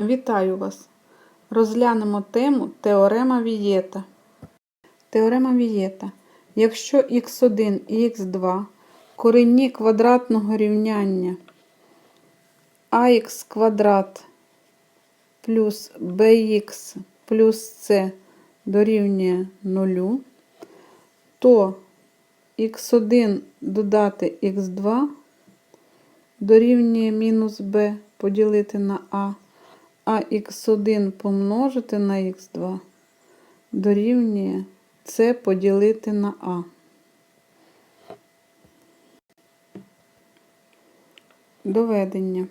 Вітаю вас! Розглянемо тему теорема Вієта. Теорема Вієта. Якщо х1 і х2 корені квадратного рівняння ax квадрат плюс bx плюс c дорівнює 0, то х1 додати х2 дорівнює мінус b поділити на а, а х1 помножити на х2 дорівнює c поділити на а. Доведення.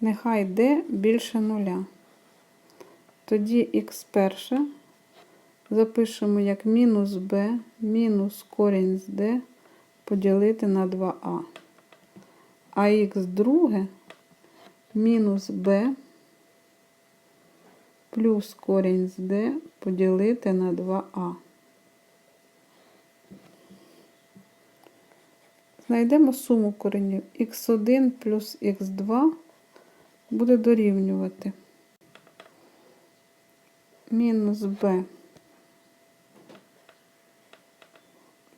Нехай d більше нуля. Тоді х перше запишемо як мінус b мінус корінь з d поділити на 2а. А х друге мінус b плюс корінь з d поділити на 2а. Знайдемо суму коренів х1 плюс х2 буде дорівнювати мінус b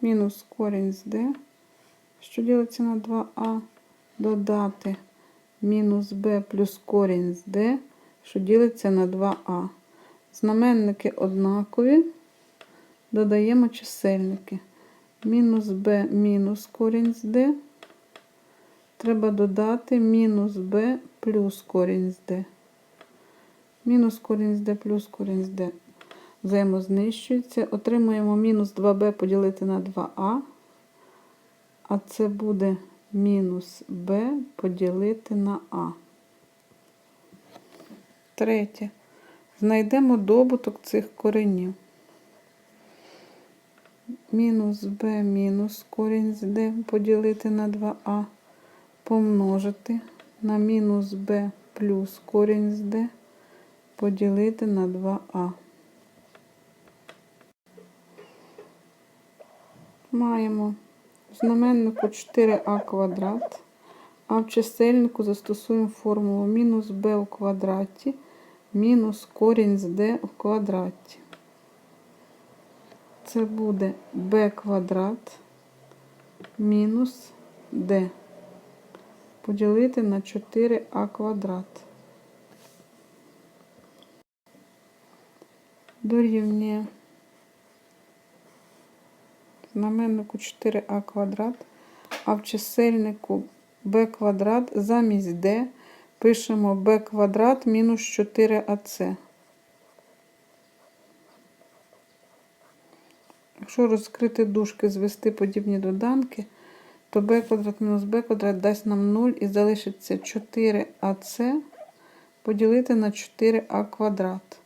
мінус корінь з d, що ділиться на 2а, додати мінус b плюс корінь з d, що ділиться на 2а. Знаменники однакові, додаємо чисельники. Мінус b мінус корінь з d. Треба додати мінус b плюс корінь з d. Мінус корінь з d плюс корінь з d взаємознищується. Отримуємо мінус 2b поділити на 2а, а це буде мінус b поділити на а. Третє. Знайдемо добуток цих коренів. Мінус b мінус корінь з d поділити на 2а, помножити на мінус b плюс корінь з d поділити на 2а. Маємо в знаменнику 4а квадрат, а в чисельнику застосуємо формулу мінус b у квадраті мінус корінь з d у квадраті. Це буде b квадрат мінус d поділити на 4а квадрат. Дорівнює знаменнику 4а квадрат, а в чисельнику b квадрат замість d пишемо b квадрат мінус 4ac. Якщо розкрити дужки, звести подібні доданки, то b квадрат мінус b квадрат дасть нам 0 і залишиться 4ac поділити на 4а квадрат.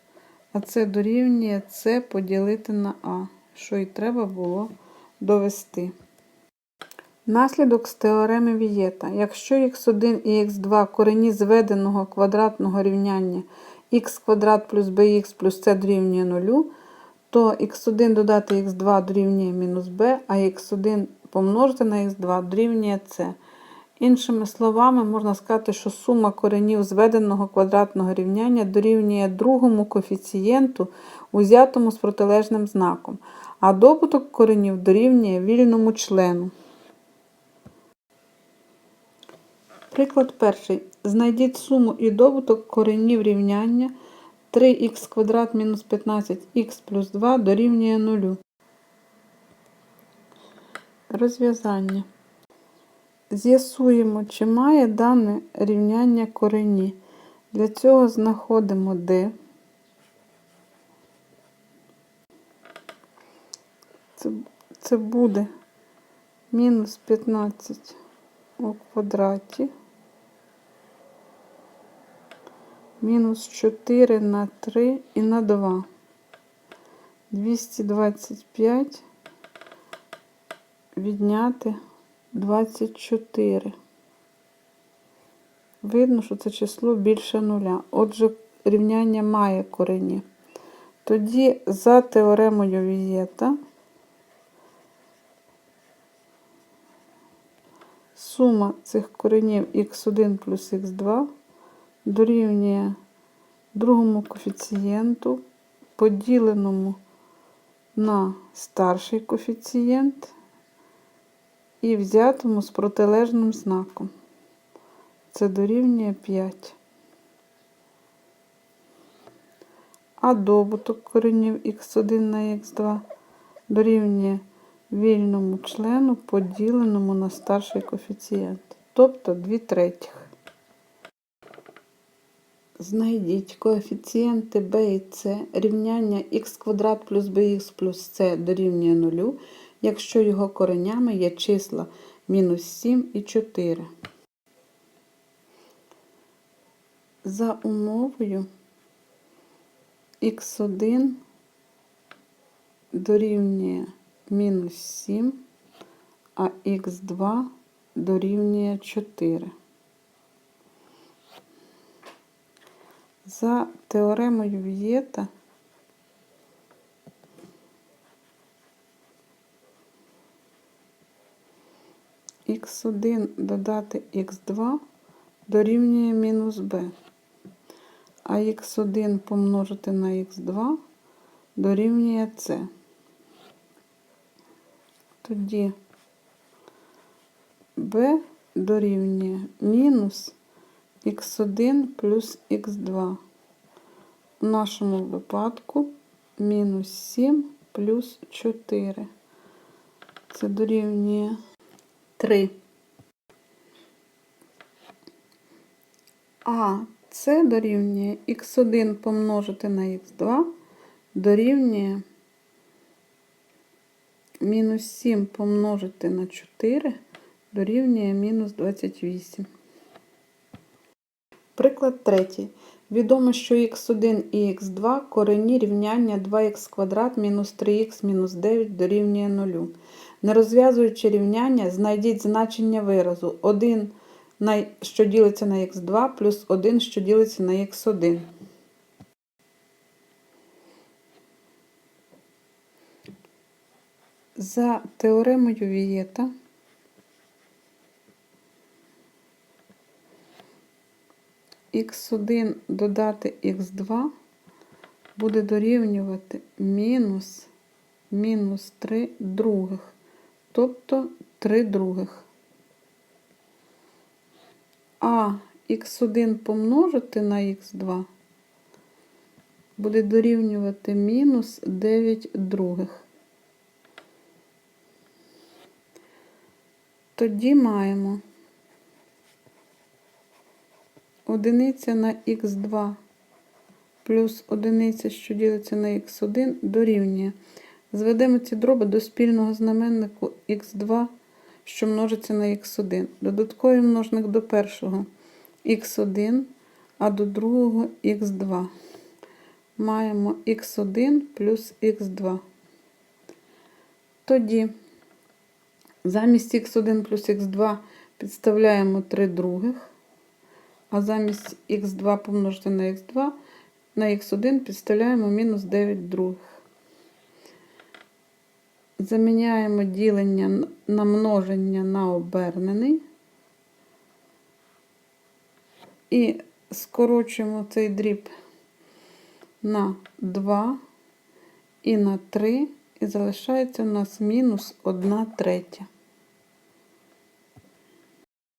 А це дорівнює c поділити на а, що і треба було довести. Наслідок з теореми Вієта. Якщо х1 і х2 корені зведеного квадратного рівняння х квадрат плюс bx плюс c дорівнює 0, то х1 додати х2 дорівнює мінус b, а х1 помножити на х2 дорівнює c. Іншими словами, можна сказати, що сума коренів зведеного квадратного рівняння дорівнює другому коефіцієнту, узятому з протилежним знаком, а добуток коренів дорівнює вільному члену. Приклад перший. Знайдіть суму і добуток коренів рівняння 3х квадрат мінус 15х плюс 2 дорівнює 0. Розв'язання. З'ясуємо, чи має дане рівняння корені. Для цього знаходимо d. Це, це буде мінус 15 у квадраті. Мінус 4 на 3 і на 2. 225 відняти 24. Видно, що це число більше нуля. Отже, рівняння має корені. Тоді за теоремою Вієта Сума цих коренів х1 плюс х2 дорівнює другому коефіцієнту, поділеному на старший коефіцієнт і взятому з протилежним знаком. Це дорівнює 5. А добуток коренів х1 на х2 дорівнює вільному члену, поділеному на старший коефіцієнт, тобто 2 третіх. Знайдіть коефіцієнти b і c рівняння х квадрат плюс bx плюс c дорівнює 0, якщо його коренями є числа мінус 7 і 4. За умовою х1 дорівнює мінус 7, а х2 дорівнює 4. За теоремою Вієта х1 додати х2 дорівнює мінус b, а х1 помножити на х2 дорівнює c. Тоді b дорівнює мінус х1 плюс х2. У нашому випадку мінус 7 плюс 4. Це дорівнює 3. А це дорівнює х1 помножити на х2 дорівнює мінус 7 помножити на 4 дорівнює мінус 28. Приклад третій. Відомо, що х1 і х2 корені рівняння 2х квадрат мінус 3х мінус 9 дорівнює 0. Не розв'язуючи рівняння, знайдіть значення виразу 1, що ділиться на х2, плюс 1, що ділиться на х1. За теоремою Вієта х1 додати х2 буде дорівнювати мінус мінус 3 других, тобто 3 других. А х1 помножити на х2 буде дорівнювати мінус 9 других. Тоді маємо одиниця на х2 плюс одиниця, що ділиться на х1, дорівнює. Зведемо ці дроби до спільного знаменнику х2, що множиться на х1. Додатковий множник до першого х1, а до другого х2. Маємо х1 плюс х2. Тоді замість х1 плюс х2 підставляємо 3 других. А замість х2 помножити на х2, на х1 підставляємо мінус 9 других. Заміняємо ділення на множення на обернений. І скорочуємо цей дріб на 2 і на 3, і залишається у нас мінус 1 третя.